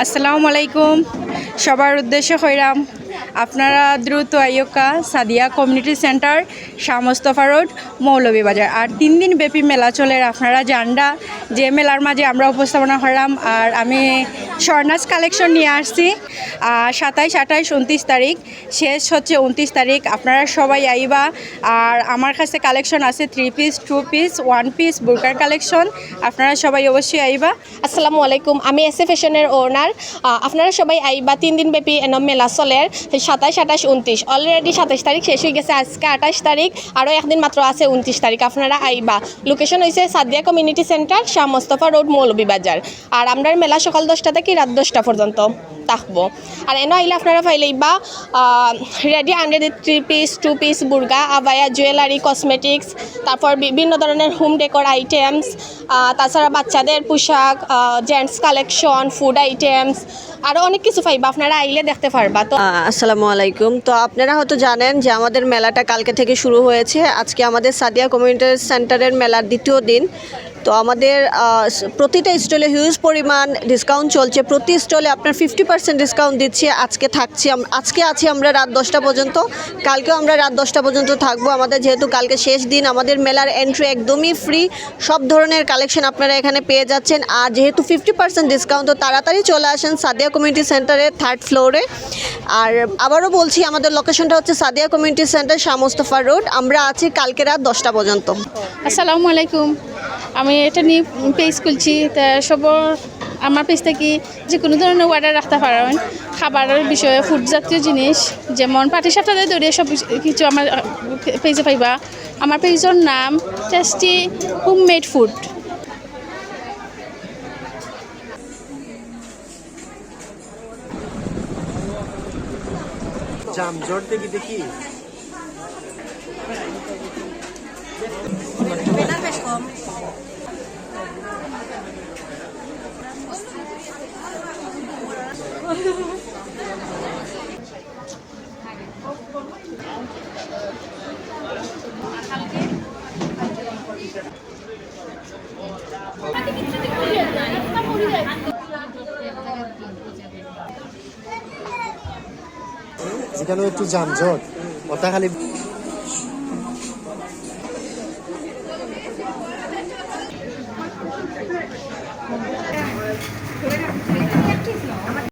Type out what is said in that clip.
আসসালামু আলাইকুম। সবার উদ্দেশ্যে হইরাম। আপনারা দ্রুত আইয়কা Sadia community centre, Shah Mostafa road, Moulvibazar. আর তিন দিন ব্যাপী মেলা চলে। আপনারা জানডা যে মেলার মাঝে আমরা উপস্থাপনা হলাম আর আমি স্বর্ণাস কালেকশন নিয়ে আসছি। সাতাইশ, আঠাইশ, উনত্রিশ তারিখ। শেষ হচ্ছে উনত্রিশ তারিখ। আপনারা সবাই আইবা। আর আমার কাছে কালেকশন আছে three piece two piece one piece বুরকার collection. আপনারা সবাই অবশ্যই আইবা। আসসালামু আলাইকুম। আমি এস এ ফ্যাশনের ওনার আপনারা সবাই আইবা। তিন দিন ব্যাপী এন মেলা চলের সাতাইশ আঠাশ উনত্রিশ। অলরেডি সাতাশ তারিখ শেষ হয়ে গেছে। আজকে আঠাশ তারিখ। আরও একদিন মাত্র আছে উনত্রিশ তারিখ। আপনারা আইবা। লোকেশন হয়েছে Sadia community centre Shah Mostafa road Moulvibazar. আর আমরা মেলা সকাল দশটা রাত দশটা পর্যন্ত থাকব। আর এনে আইলে আপনারা পাইলেই বা ready hundred three piece two piece বুর্গা আবায়া জুয়েলারি কসমেটিক্স তারপর বিভিন্ন ধরনের হোম ডেকোর আইটেমস তাছাড়া বাচ্চাদের পোশাক জেন্টস কালেকশন ফুড আইটেমস আরও অনেক কিছু পাইবা, আপনারা আইলে দেখতে পারবা। তো আসসালামু আলাইকুম। তো আপনারা হয়তো জানেন যে আমাদের মেলাটা কালকে থেকে শুরু হয়েছে। আজকে আমাদের সাদিয়া কমিউনিটি সেন্টারের মেলার দ্বিতীয় দিন। তো আমাদের প্রতিটা স্টলে হিউজ পরিমাণ ডিসকাউন্ট চলছে। প্রতি স্টলে আপনার ফিফটি পার্সেন্ট ডিসকাউন্ট দিচ্ছি। আজকে থাকছি আজকে আছি আমরা রাত দশটা পর্যন্ত। কালকেও আমরা রাত দশটা পর্যন্ত থাকব। আমাদের যেহেতু কালকে শেষ দিন, আমাদের মেলার এন্ট্রি একদমই ফ্রি সব ধরনের কালেকশন আপনারা এখানে পেয়ে যাচ্ছেন। আর যেহেতু ফিফটি পার্সেন্ট ডিসকাউন্ট তো তাড়াতাড়ি চলে আসেন সাদিয়া কমিউনিটি সেন্টারে থার্ড ফ্লোরে আর আবারও বলছি, আমাদের লোকেশনটা হচ্ছে Sadia community centre Shah Mostafa road আমরা আছি কালকে রাত দশটা পর্যন্ত। আসসালামু আলাইকুম। আমি এটা নিয়ে পেজ খুলছি। তা সব, আমার পেজ থেকে যে কোনো ধরনের অর্ডার রাখতে পারেন। খাবারের বিষয়ে ফুড জাতীয় জিনিস, যেমন পাটিসাপটাতে দৌড়িয়ে সব কিছু আমার পেজে পাইবা। আমার পেজের নাম টেস্টি হোমমেড ফুড জামজট দেখি দেখি। যেখানে একটু যানজট ওটা খালি